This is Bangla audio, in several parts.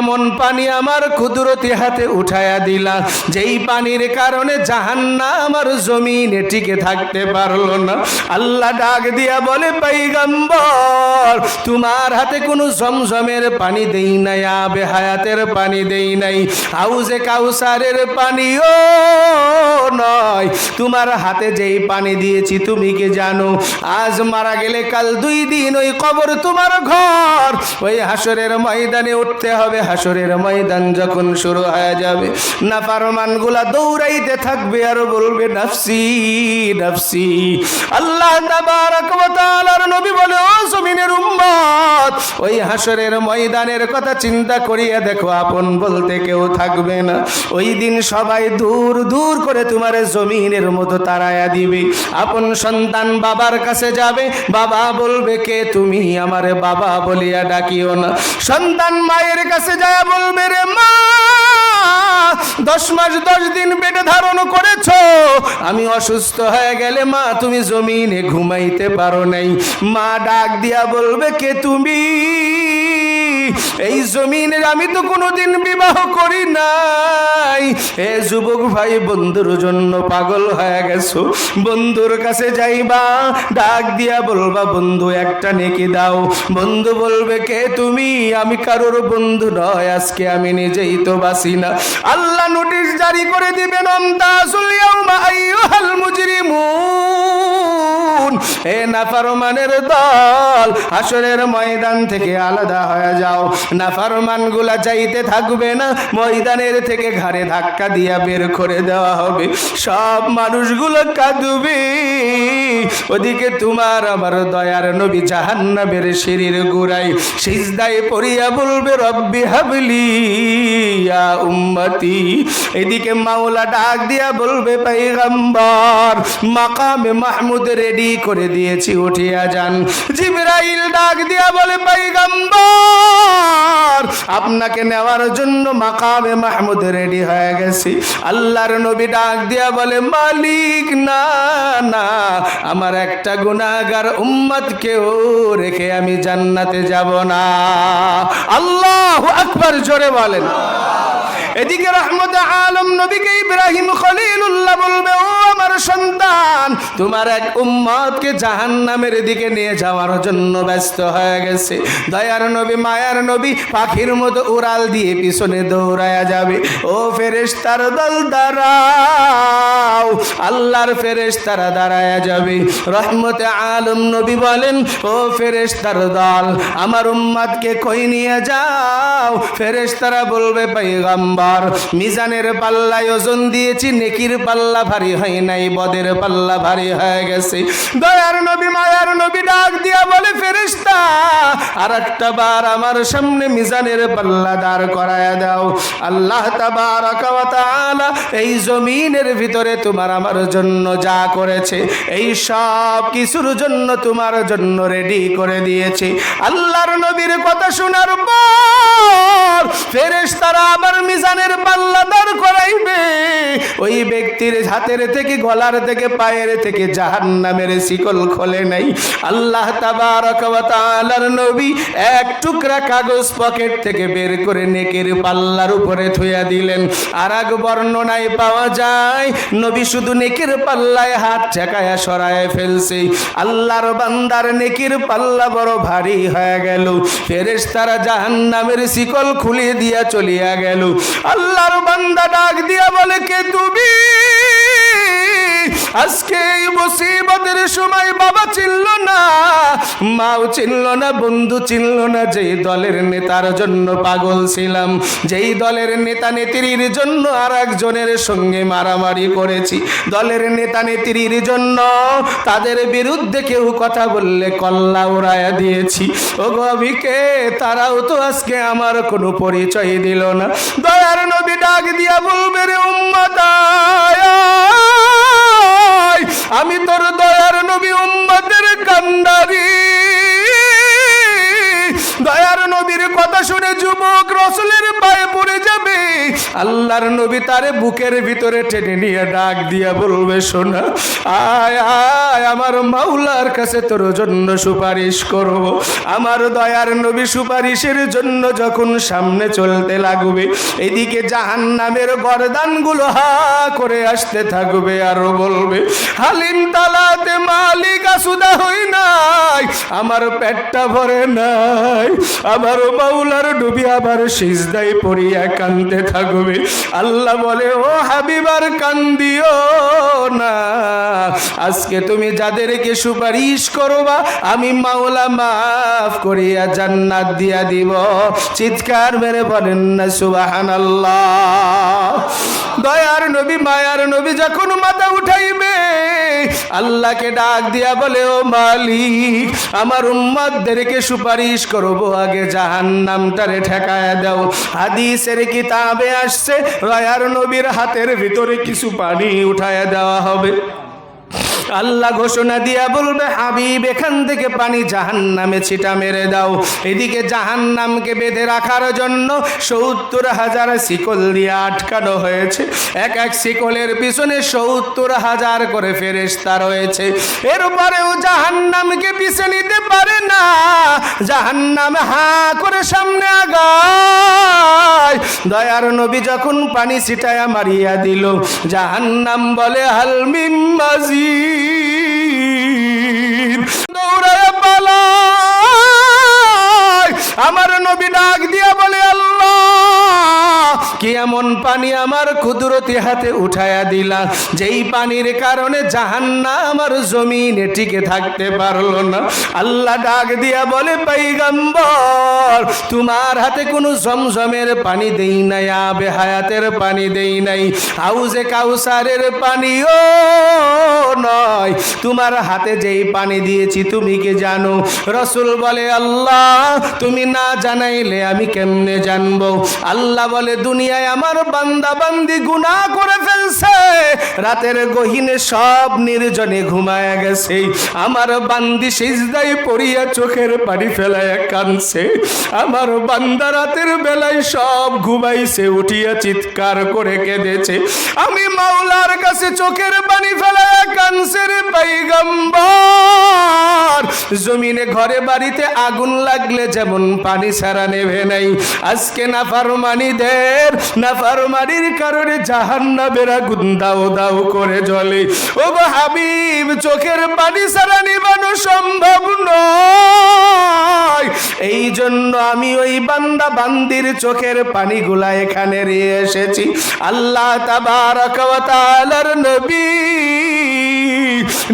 এমন পানি আমার কুদরতি হাতে উঠায়া দিলা। যেই পানির কারণে জাহান্না আমার জমিনে টিকে থাকতে পারল না। আল্লাহ ডাক দিয়া বলে পাইগাম্বর তোমার হাতে কোনো জমজমের পানি দেই নাই, আবে হায়াতের পানি দেই নাই। হাউজে কাউসারের পানিও নয়। তোমার হাতে যেই পানি দিয়েছি, তুমি কি জানো? আজ মারা গেলে কাল দুই দিন ওই কবর তোমার ঘর। ওই হাসরের ময়দানে উঠতে হবে হাসরের ময়দান যখন শুরু হয়ে যাবে না পারমানগুলা দৌড়াইতে থাকবে আর বলবে, নাফসি নাফসি। আল্লাহ তাআলার নবী বলে, ও জমিনের উম্মত, ওই হাসরের ময়দানের কথা চিন্তা করিয়া দেখো, আপন বলতে কেউ থাকবে না। ওই দিন সবাই দূর দূর করে তোমার জমিনের মতো তারায়া দিবে। আপন সন্তান বাবার কাছে যাবে, বাবা বলবে, কে তুমি? আমারে বাবা বলিয়া ডাকিও না। সন্তান মায়ের কাছে যায় বলবে রে মা। দশ মাস, দশ দিন বেটে ধারণ করেছ। আমি অসুস্থ হয়ে গেলে মা, তুমি জমিনে ঘুমাইতে পারো নাই। মা ডাক দিয়া বলবে, কে তুমি? এই জমিনের আমি তো কোনোদিন বিবাহ করি নাই। এ যুবক ভাই, বন্ধুর জন্য পাগল হয়ে গেছো। বন্ধুর কাছে যাইবা, ডাক দিয়া বলবা, বন্ধু, একটা নেকি দাও। বন্ধু বলবে, কে তুমি? আমি কারোর বন্ধু নয়, আজকে আমি নিজেই তো বাসি না। আল্লাহ নোটিশ জারি করে দিবেন এ নাফরমানের দল হাসরের ময়দান থেকে আলাদা হয়ে যাও। নাফরমানগুলা যাইতে থাকবে না, ময়দানের থেকে ঘাড়ে ধাক্কা দিয়া বের করে দেওয়া হবে। সব মানুষগুলো কাঁদবে। ওদিকে তোমার আমার দয়ার নবী জাহান্নাবের শরীর গুড়াই সিজদায় পড়িয়া বলবে, রব্বি হাবলি ইয়া উম্মতি। এদিকে মাওলা ডাক দিয়া বলবে পাইগাম্বর মাকামে মাহমুদ রেডি করে দিয়েছি, উঠিয়া যান। জিবরাইল ডাক দিয়া বলে পাইগাম্বর আপনাকে নেওয়ার জন্য মাকামে মাহমুদ রেডি হয়ে গেছি। আল্লাহর নবী ডাক দিয়া বলে, মালিক, না না, আমার একটা গুনাহগার উম্মতকেও রেখে আমি জান্নাতে যাব না। আল্লাহ আকবার, জোরে বলেন। এদিকে রহমত আলম নবীকে ইব্রাহিম খলিলুল্লাহ বলবে, ও আমার সন্তান, তোমার এক উম্মতকে জাহান নামের দিকে নিয়ে যাওয়ার জন্য ব্যস্ত হয়ে গেছে। দয়ার নবী, মায়ার নবী পাখির মতো উড়াল দিয়ে পিছনে দৌড়ায়া যাবে। ও ফেরেশ তার দল, দাঁড়াও। আল্লাহর ফেরেশ তারা দাঁড়ায়া যাবে। রহমতে আলম নবী বলেন, ও ফেরেশ তার দল, আমার উম্মাদকে কই নিয়ে যাও? ফেরেশ তারা বলবে পাইগাম্বার মিজানের পাল্লায় ওজন দিয়েছি, নেকির পাল্লা ভারী হয় নাই। বদের পাল্লা ভারী হয়ে গেছে। দয়ার নবী, মায়ার নবী ডাক দিয়া বলে, ফেরেশতা আর একটা বার আমার সামনে মিজানের পাল্লা দাঁড় করায়া দাও। আল্লাহ তাআলা এই জমিনের ভিতরে তোমার আমার জন্য যা করেছে, এই সব কিছুর জন্য তোমার জন্য রেডি করে দিয়েছে। আল্লাহর নবীর কথা শোনার পর ফেরেশতারা আবার মিজানের পাল্লা দাঁড় করাইবে। ওই ব্যক্তির হাতের থেকে গলার থেকে পায়ের থেকে জাহান্নামের শিকল খোলে নাই। আল্লাহ তাবারক ওয়া তাআলার নবী এক টুকরা কাগজ পকেট থেকে বের করে নেকের পাল্লার উপরে থুয়া দিলেন। আর এক বর্ণনায় পাওয়া যায়, নবী শুধু নেকের পাল্লায় হাত ঠেকায়া সরায় ফেলছে। আল্লাহর বান্দার নেকির পাল্লা বড় ভারী হয়ে গেল। ফেরেশতারা জাহান্নামের শিকল খুলে দিয়া চলিয়া গেল। আল্লাহর বান্দা ডাক দিয়া বলে, কে তুমি? আজকে এই মুসিবতের সময় বাবা চিনল না, মাও চিনল না, বন্ধু চিনল না, যেই দলের নেতার জন্য পাগল ছিলাম, যেই দলের নেতা নেত্রীর জন্য আর একজনের সঙ্গে মারামারি করেছি। দলের নেতা নেত্রীর জন্য তাদের বিরুদ্ধে কেউ কথা বললে কল্লা উড়াইয়া দিয়েছি। ও গবিকে তারাও তো আজকে আমার কোনো পরিচয় দিল না। দয়ার নবী ডাক দিয়া বলবে রে উম্মাদায় আমি তোর দয়ার নবী উম্মাদের কান্দারি দয়ার নবীর কথা শুনে যুবক রসুলের পায়ে পড়ে যাবে। আল্লাহর নবী তারে বুকের ভিতরে টেনে নিয়ে ডাক দিয়া বলবে, শোনা, আয় আয়, আমার মাওলার কাছে তোর জন্য সুপারিশ করব। আমার দয়ার নবী সুপারিশের জন্য যখন সামনে চলতে লাগবে, এদিকে জাহান নামের গরদানগুলো হা করে আসতে থাকবে আর বলবে, হালিম তালাতে মালিক আসুদা হই নাই, আমার পেটটা ভরে নাই, আমার মাওলার ডুবি আবার সিজদাই পড়িয়া কান্দতে থাকবে। আল্লাহ বলে, ও হাবিবার কান্দিও না। আজকে তুমি যাদেরকে সুপারিশ করবা, আমি মাওলা মাফ করিয়া জান্নাত দিয়া দিব। চিৎকার মেরে বলেন না, সুবহানাল্লাহ। দয়ার নবী, মায়ার নবী যখন মাথা উঠাইবে আল্লাহকে ডাক দিয়া বলে, ও মালিক, আমার উম্মাদেরকে সুপারিশ করব, আগে জাহান নামটারে ঠেকায় দাও। হাদিসের কিতাবে আসছে, রয়ার নবীর হাতের ভিতরে কিছু পানি উঠায় দেওয়া হবে। আল্লাহ ঘোষণা দিয়া বলবে, হাবিব, এখান থেকে পানি জাহান নামে ছিটা মেরে দাও। এদিকে জাহান নামকে বেঁধে রাখার জন্য সত্তর হাজার শিকল দিয়ে আটকানো হয়েছে। এক এক শিকলের পিছনে সত্তর হাজার করে ফেরেস্তা রয়েছে। এরপরেও জাহান নামকে পিছে নিতে পারে না জাহান নাম হা করে সামনে আগায়। দয়ার নবী যখন পানি ছিটায়া মারিয়া দিল, জাহান্নাম বলে হালমিম মাজি দৌড়ায় পালা আমার নবী ডাক দিয়া বলে কি এমন পানি আমার কুদরতি হাতে উঠায়া দিলা? যেই পানির কারণে জাহান্না আমার জমিনে টিকে থাকতে পারল না। আল্লাহ ডাক দিয়া বলে পাইগাম্বর তোমার হাতে কোনো জমজমের পানি দেই নাই, আবে হায়াতের পানি দেই নাই। হাউজে কাউসারের পানিও নয়। তোমার হাতে যেই পানি দিয়েছি, তুমি কি জানো? রসুল বলে, আল্লাহ, তুমি না জানাইলে আমি কেমনে জানব? আল্লাহ বলে দুনিয়ায় আমার বান্দা বান্দি গুনাহ করে ফেলছে। রাতের গহিনে সব নির্জনে ঘুমায় গেছে। আমার বান্দি সিজদাই পড়িয়া চোখের পানি ফেলায় কানছে আমার বান্দা রাতের বেলায় সব ঘুমাইছে, উঠিয়া চিৎকার করে কেঁদেছে। আমি মাওলার কাছে চোখের পানি ফেলায় কানছে রে পাইগাম্বর। জমিনে, ঘরে, বাড়িতে আগুন লাগলে যেমন পানি ছাড়া নেভে নাই। আজকে নাফারমানিদের নাফারমানির কারণে জাহান না বেরা দাও করে জলে ও হাবিব, চোখের পানি ছাড়া নিবানো সম্ভব নয়। এই জন্য আমি ওই বান্দা বান্দির চোখের পানিগুলা এখানে রে এসেছি। আল্লাহ তাবারক ওয়া তাআলার নবী।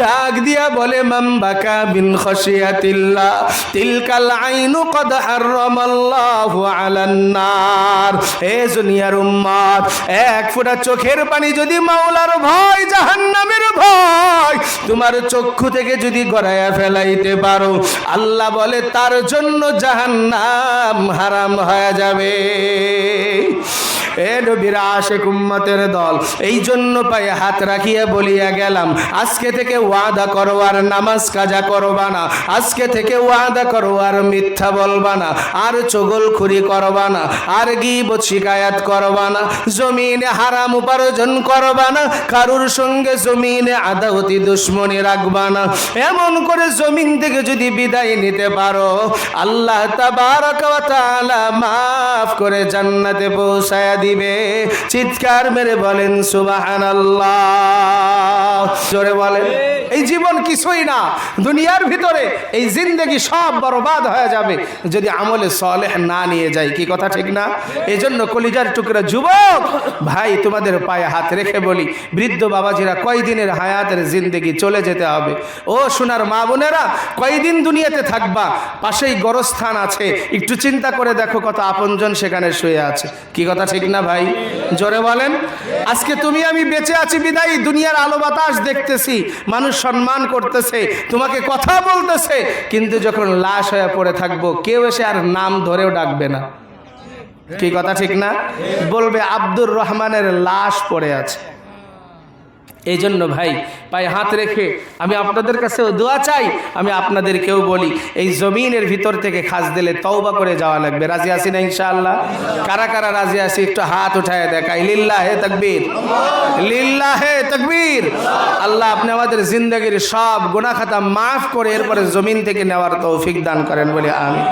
ডাক দিয়া বলে মাম্বাকা বিন খসিয়াতিল্লাহ তিলকাল আইনু কদ হারামাল্লাহু আলান নার। হে দুনিয়ার উম্মত এক ফোঁটা চোখের পানি যদি মাওলার ভয়, জাহান্নামের ভয়, তোমার চক্ষু থেকে যদি গড়াইয়া ফেলাইতে পারো, আল্লাহ বলে, তার জন্য জাহান্নাম হারাম হয়ে যাবে। এ নবীর আশেক উম্মতের দল। এই জন্য পায়ে হাত রাখিয়া বলিয়া গেলাম, আজকে থেকে ওয়াদা করো আর নামাজ কাজা করবা না। আজকে থেকে ওয়াদা করো আর মিথ্যা বলবা না। আর চগল খুরি করবা না। আর গিবত শিকায়াত করবা না। জমিনে হারাম উপার্জন করবা না। কারুর সঙ্গে জমিনে আদাহতি দুশ্মনী রাখবা না। এমন করে জমিন থেকে যদি বিদায় নিতে পারো, আল্লাহ তাবারক ওয়া তাআলা মাফ করে জান্নাতে পৌঁছায়া দিবে। চিৎকার মেরে বলেন সুবাহান আল্লাহ জোরে বলেন। এই জীবন কিছুই না। দুনিয়ার ভিতরে এই জিন্দগি সব বরবাদ হয়ে যাবে। যদি আমলে সলেহ না নিয়ে যায় কি কথা ঠিক না? এই জন্য কলিজার টুকরা যুবক, ভাই, তোমাদের পায়ে হাত রেখে বলি, বৃদ্ধ বাবাজিরা কয়দিনের হায়াতের জিন্দগি চলে যেতে হবে? ও সোনার মা বোনেরা, কয়দিন দুনিয়াতে থাকবা? পাশেই গরস্থান আছে। একটু চিন্তা করে দেখো কত আপনজন সেখানে শুয়ে আছে। কি কথা ঠিক না, ভাই? জোরে বলেন। আজকে তুমি আমি বেঁচে আছি, বিদায়ী। দুনিয়ার আলো বাতাস দেখতেছি। মানুষ সম্মান করতেছে, তোমাকে কথা বলতেছে, কিন্তু যখন লাশ হয়ে পড়ে থাকব, কেউ এসে আর নাম ধরেও ডাকবে না। কি কথা ঠিক না? বলবে, আব্দুর রহমানের লাশ পড়ে আছে। এই জন্য ভাই, পায়ে হাত রেখে আমি আপনাদের কাছেও দোয়া চাই, আমি আপনাদেরকেও বলি, এই জমিনের ভিতর থেকে খাস দিলে তওবা করে যাওয়া লাগবে। রাজি আসি না ইনশাআল্লাহ? কারা কারা রাজি আছি? একটু হাত উঠায় দেখাই। লিল্লাহ হে তকবীর। লিল্লাহ হে তকবীর। আল্লাহ আপনি আমাদের জিন্দগির সব গুনাহ খাতা মাফ করে এরপরে জমিন থেকে নেওয়ার তৌফিক দান করেন বলে আমি